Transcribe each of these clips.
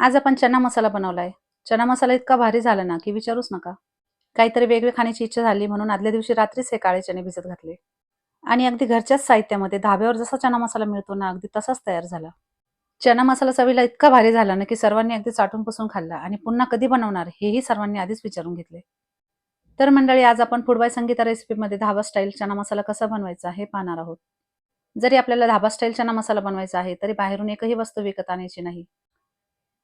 आज आपण चना मसाला बनवलाय. चना मसाला इतका भारी झाला ना की विचारूच नका. काहीतरी वेगळे खाण्याची इच्छा झाली म्हणून आदल्या दिवशी रात्रीच हे काळे चणे भिजत घातले. आणि अगदी घरच्याच साहित्यामध्ये धाब्यावर जसा चना मसाला मिळतो ना अगदी तसाच तयार झाला. चना मसाला चवीला इतका भारी झाला ना की सर्वांनी अगदी चाटून पुसून खाल्ला आणि पुन्हा कधी बनवणार हेही सर्वांनी आधीच विचारून घेतले. तर मंडळी आज आपण फुडबाय संगीता रेसिपीमध्ये धाबा स्टाईल चना मसाला कसा बनवायचा हे पाहणार आहोत. जरी आपल्याला धाबा स्टाईल चना मसाला बनवायचा आहे तरी बाहेरून एकही वस्तू विकत आणायची नाही.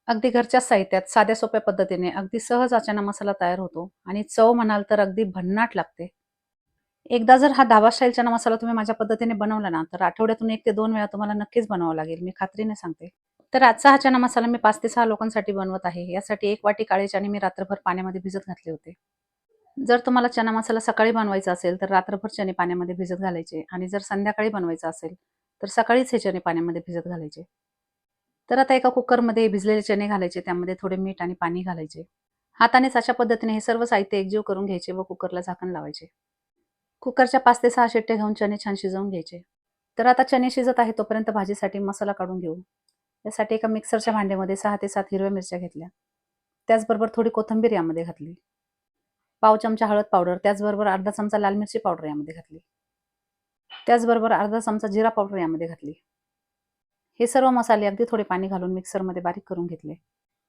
अगदी घरच्या साहित्यात साध्या सोप्या पद्धतीने अगदी सहज अचाना मसाला तयार होतो आणि चव म्हणाल तर अगदी भन्नाट लागते. एकदा जर हा धाबा स्टाईल चना मसाला तुम्ही माझ्या पद्धतीने बनवला ना तर आठवड्यातून एक ते दोन वेळा तुम्हाला नक्कीच बनावं लागेल मी खात्रीने सांगते. तर आजचा हा चना मसाला मी पाच ते सहा लोकांसाठी बनवत आहे यासाठी एक वाटी काळे चणे मी रात्रभर पाण्यामध्ये भिजत घातले होते. जर तुम्हाला चना मसाला सकाळी बनवायचा असेल तर रात्रभर चणे पाण्यामध्ये भिजत घालायचे आणि जर संध्याकाळी बनवायचा असेल तर सकाळीच हे चणे पाण्यामध्ये भिजत घालायचे. तर आता एका कुकरमध्ये भिजलेले चणे घालायचे त्यामध्ये थोडे मीठ आणि पाणी घालायचे. हातानेच अशा पद्धतीने हे सर्व साहित्य एकजीव करून घ्यायचे व कुकरला झाकण लावायचे. कुकरच्या पाच ते सहा शिट्टे घेऊन चणे छान शिजवून घ्यायचे. तर आता चणे शिजत आहे तोपर्यंत भाजीसाठी मसाला काढून घेऊ. यासाठी एका मिक्सरच्या भांड्यामध्ये सहा ते सात हिरव्या मिरच्या घेतल्या. त्याचबरोबर थोडी कोथिंबीर यामध्ये घातली. पाव चमचा हळद पावडर त्याचबरोबर अर्धा चमचा लाल मिरची पावडर यामध्ये घातली. त्याचबरोबर अर्धा चमचा जिरा पावडर यामध्ये घातली. हे सर्व मसाले अगदी थोडे पाणी घालून मिक्सरमध्ये बारीक करून घेतले.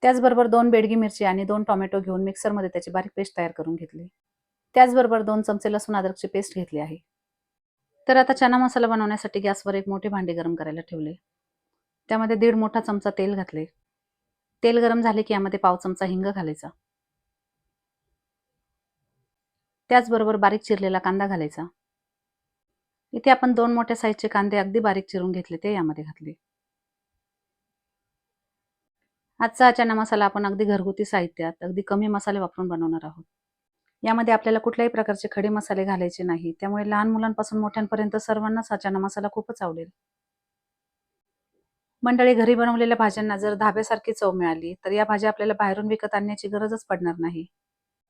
त्याचबरोबर दोन बेडगी मिरची आणि दोन टोमॅटो घेऊन मिक्सरमध्ये त्याची बारीक पेस्ट तयार करून घेतली. त्याचबरोबर दोन चमचे लसूण अद्रकची पेस्ट घेतली आहे. तर आता चना मसाला बनवण्यासाठी गॅसवर एक मोठे भांडे गरम करायला ठेवले. त्यामध्ये दीड मोठा चमचा तेल घातले. तेल गरम झाले की यामध्ये पाव चमचा हिंग घालायचा. त्याचबरोबर बारीक चिरलेला कांदा घालायचा. इथे आपण दोन मोठ्या साईजचे कांदे अगदी बारीक चिरून घेतले ते यामध्ये घातले. आजचा चना मसाला आपण अगदी घरगुती साहित्यात अगदी कमी मसाले वापरून बनवणार आहोत. यामध्ये आपल्याला कुठल्याही प्रकारचे खडे मसाले घालायचे नाही. त्यामुळे लहान मुलांपासून मोठ्यांपर्यंत सर्वांनाच हा चना मसाला खूपच आवडेल. मंडळी घरी बनवलेल्या भाज्यांना जर धाब्यासारखी चव मिळाली तर या भाज्या आपल्याला बाहेरून विकत आणण्याची गरजच पडणार नाही.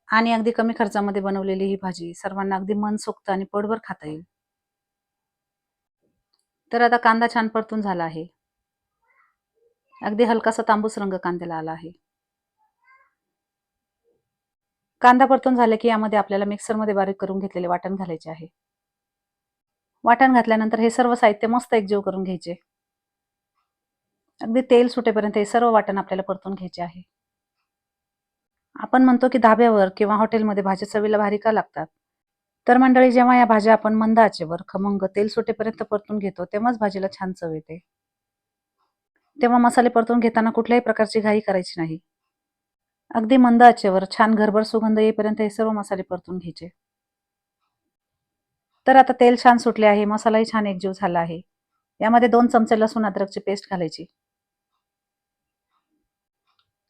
आणि अगदी कमी खर्चामध्ये बनवलेली ही भाजी सर्वांना अगदी मनसोक्त आणि पोटभर खाता येईल. तर आता कांदा छान परतून झाला आहे. अगदी हलकासा तांबूस रंग कांद्याला आला आहे. कांदा परतून झाले की यामध्ये आपल्याला मिक्सरमध्ये बारीक करून घेतलेले वाटण घालायचे आहे. वाटण घातल्यानंतर हे सर्व साहित्य मस्त एकजीव करून घ्यायचे. अगदी तेल सुटेपर्यंत हे सर्व वाटण आपल्याला परतून घ्यायचे आहे. आपण म्हणतो की धाब्यावर किंवा हॉटेलमध्ये भाज्या चवीला भारी का लागतात? तर मंडळी जेव्हा या भाज्या आपण मंद आचेवर खमंग तेल सुटेपर्यंत परतून घेतो तेव्हाच भाजीला छान चव येते. तेव्हा मसाले परतून घेताना कुठल्याही प्रकारची घाई करायची नाही. अगदी मंद आचेवर छान घरभर सुगंध येईपर्यंत हे सर्व मसाले परतून घ्यायचे. तर आता तेल छान सुटले आहे मसालाही छान एकजीव झाला आहे. यामध्ये दोन चमचे लसूण अद्रकची पेस्ट घालायची.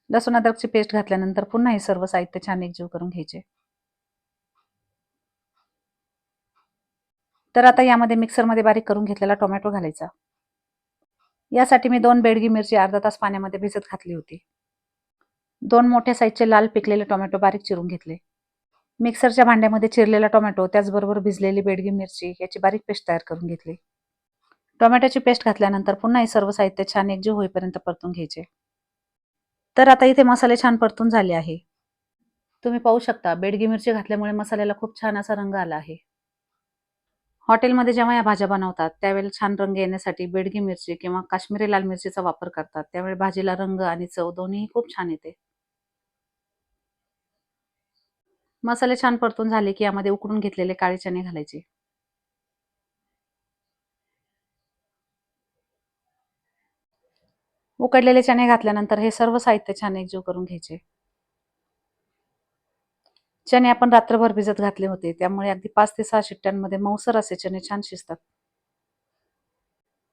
लसूण अद्रकची पेस्ट घातल्यानंतर पुन्हा हे सर्व साहित्य छान एकजीव करून घ्यायचे. तर आता यामध्ये मिक्सरमध्ये बारीक करून घेतलेला टोमॅटो घालायचा. यासाठी मी दोन बेडगी मिरची अर्धा तास पाण्यामध्ये भिजत घातली होती. दोन मोठ्या साईजचे लाल पिकलेले टोमॅटो बारीक चिरून घेतले. मिक्सरच्या भांड्यामध्ये चिरलेला टोमॅटो त्याचबरोबर भिजलेली बेडगी मिरची याची बारीक पेस्ट तयार करून घेतली. टोमॅटोची पेस्ट घातल्यानंतर पुन्हा हे सर्व साहित्य छान एकजीव होईपर्यंत परतून घ्यायचे. तर आता इथे मसाले छान परतून झाले आहे. तुम्ही पाहू शकता बेडगी मिरची घातल्यामुळे मसाल्याला खूप छान असा रंग आला आहे. हॉटेलमध्ये जेव्हा या भाज्या बनवतात त्यावेळेला छान रंग येण्यासाठी बेडगी मिरची किंवा काश्मीरी लाल मिरचीचा वापर करतात. त्यावेळी भाजीला रंग आणि चव दोन्ही खूप छान येते. मसाले छान परतून झाले की यामध्ये उकडून घेतलेले काळे चणे घालायचे. उकडलेले चणे घातल्यानंतर हे सर्व साहित्य छान एकजीव करून घ्यायचे. चणे आपण रात्रभर भिजत घातले होते. त्यामुळे अगदी पाच ते सहा शिट्ट्यांमध्ये मऊसर असे चणे छान शिजतात.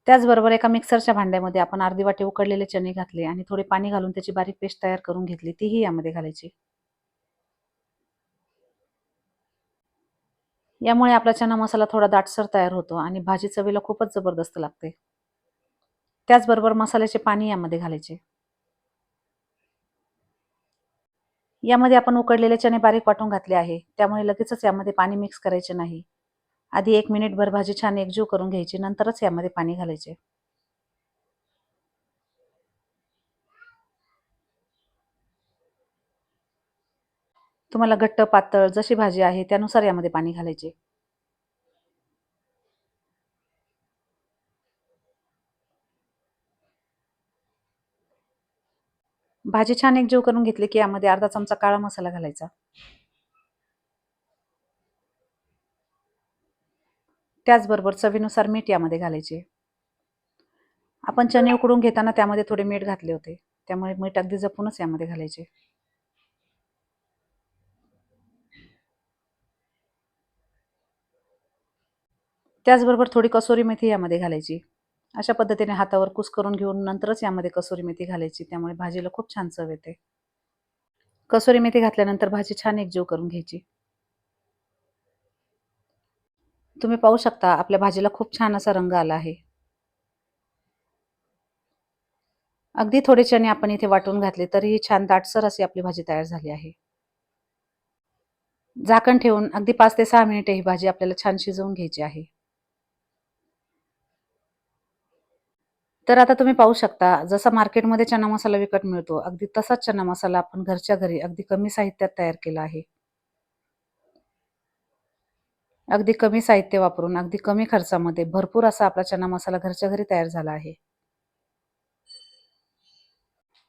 त्याचबरोबर एका मिक्सरच्या भांड्यामध्ये आपण अर्धी वाटी उकडलेले चणे घातले आणि थोडे पाणी घालून त्याची बारीक पेस्ट तयार करून घेतली. तीही यामध्ये घालायची. यामुळे आपला चना मसाला थोडा दाटसर तयार होतो आणि भाजी चवीला खूपच जबरदस्त लागते. त्याचबरोबर मसाल्याचे पाणी यामध्ये घालायचे. यामध्ये आपण उकडलेले चणे बारीक वाटून घातले आहे. त्यामुळे लगेचच यामध्ये पाणी मिक्स करायचे नाही. आधी एक मिनिटभर भाजी छान एकजीव करून घ्यायची नंतरच यामध्ये पाणी घालायचे. तुम्हाला घट्ट पातळ जशी भाजी आहे त्यानुसार यामध्ये पाणी घालायचे. भाजी छान एकजीव करून घेतली की यामध्ये अर्धा चमचा काळा मसाला घालायचा. त्याचबरोबर चवीनुसार मीठ यामध्ये घालायचे. आपण चणे उकडून घेताना त्यामध्ये थोडे मीठ घातले होते. त्यामुळे मीठ अगदी जपूनच यामध्ये घालायचे. त्याचबरोबर थोडी कसोरी मेथी यामध्ये घालायची. अशा पद्धतीने हातावर कुस करून घेऊन नंतरच यामध्ये कसोरी मेथी घालायची. त्यामुळे भाजीला खूप छान चव येते. कसोरी मेथी घातल्यानंतर भाजी छान एकजीव करून घ्यायची. तुम्ही पाहू शकता आपल्या भाजीला खूप छान असा रंग आला आहे. अगदी थोडे चणे आपण इथे वाटून घातले तरीही छान दाटसर अशी आपली भाजी तयार झाली आहे. झाकण ठेवून अगदी पाच ते सहा मिनिटे ही भाजी आपल्याला छान शिजवून घ्यायची आहे. तर आता तुम्ही पाहू शकता जसा मार्केटमध्ये चना मसाला विकत मिळतो अगदी तसाच चना मसाला आपण घरच्या घरी अगदी कमी साहित्यात तयार केला आहे. अगदी कमी साहित्य वापरून अगदी कमी खर्चामध्ये भरपूर असा आपला चना मसाला घरच्या घरी तयार झाला आहे.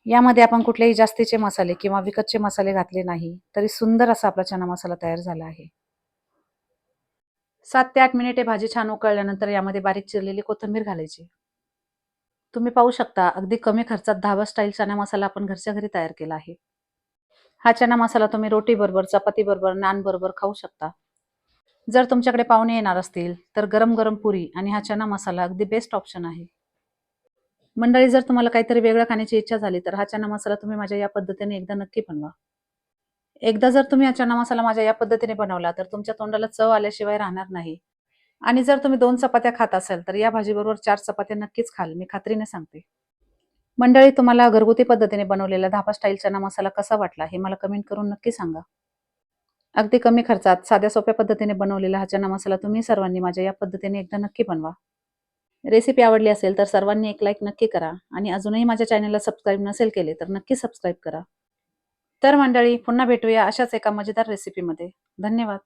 यामध्ये आपण कुठलेही जास्तीचे मसाले किंवा विकतचे मसाले घातले नाही तरी सुंदर असा आपला चना मसाला तयार झाला आहे. सात ते आठ मिनिटे भाजी छान उकळल्यानंतर यामध्ये बारीक चिरलेली कोथिंबीर घालायची. तुम्ही पाहू शकता अगदी कमी खर्चात धाबा स्टाईल चना मसाला आपण घरच्या घरी तयार केला आहे. हा चना मसाला तुम्ही रोटी बरोबर चपाती बरोबर नान बरोबर खाऊ शकता. जर तुमच्याकडे पाहुणे येणार असतील तर गरम गरम पुरी आणि हा चना मसाला अगदी बेस्ट ऑप्शन आहे. मंडळी जर तुम्हाला काहीतरी वेगळं खाण्याची इच्छा झाली तर हा चना मसाला तुम्ही माझ्या या पद्धतीने एकदा नक्की बनवा. एकदा जर तुम्ही हा चना मसाला माझ्या या पद्धतीने बनवला तर तुमच्या तोंडाला चव आल्याशिवाय राहणार नाही. आणि जर तुम्ही दोन चपात्या खात असाल तर या भाजीबरोबर चार चपात्या नक्कीच खाल. मी खात्रीने सांगते. मंडळी तुम्हाला घरगुती पद्धतीने बनवलेला धापा स्टाईल चना मसाला कसा वाटला हे मला कमेंट करून नक्की सांगा. अगदी कमी खर्चात साध्या सोप्या पद्धतीने बनवलेला हा चना मसाला तुम्ही सर्वांनी माझ्या या पद्धतीने एकदा नक्की बनवा. रेसिपी आवडली असेल तर सर्वांनी एक लाईक नक्की करा आणि अजूनही माझ्या चॅनलला सबस्क्राईब नसेल केले तर नक्की सबस्क्राईब करा. तर मंडळी पुन्हा भेटूया अशाच एका मजेदार रेसिपीमध्ये धन्यवाद.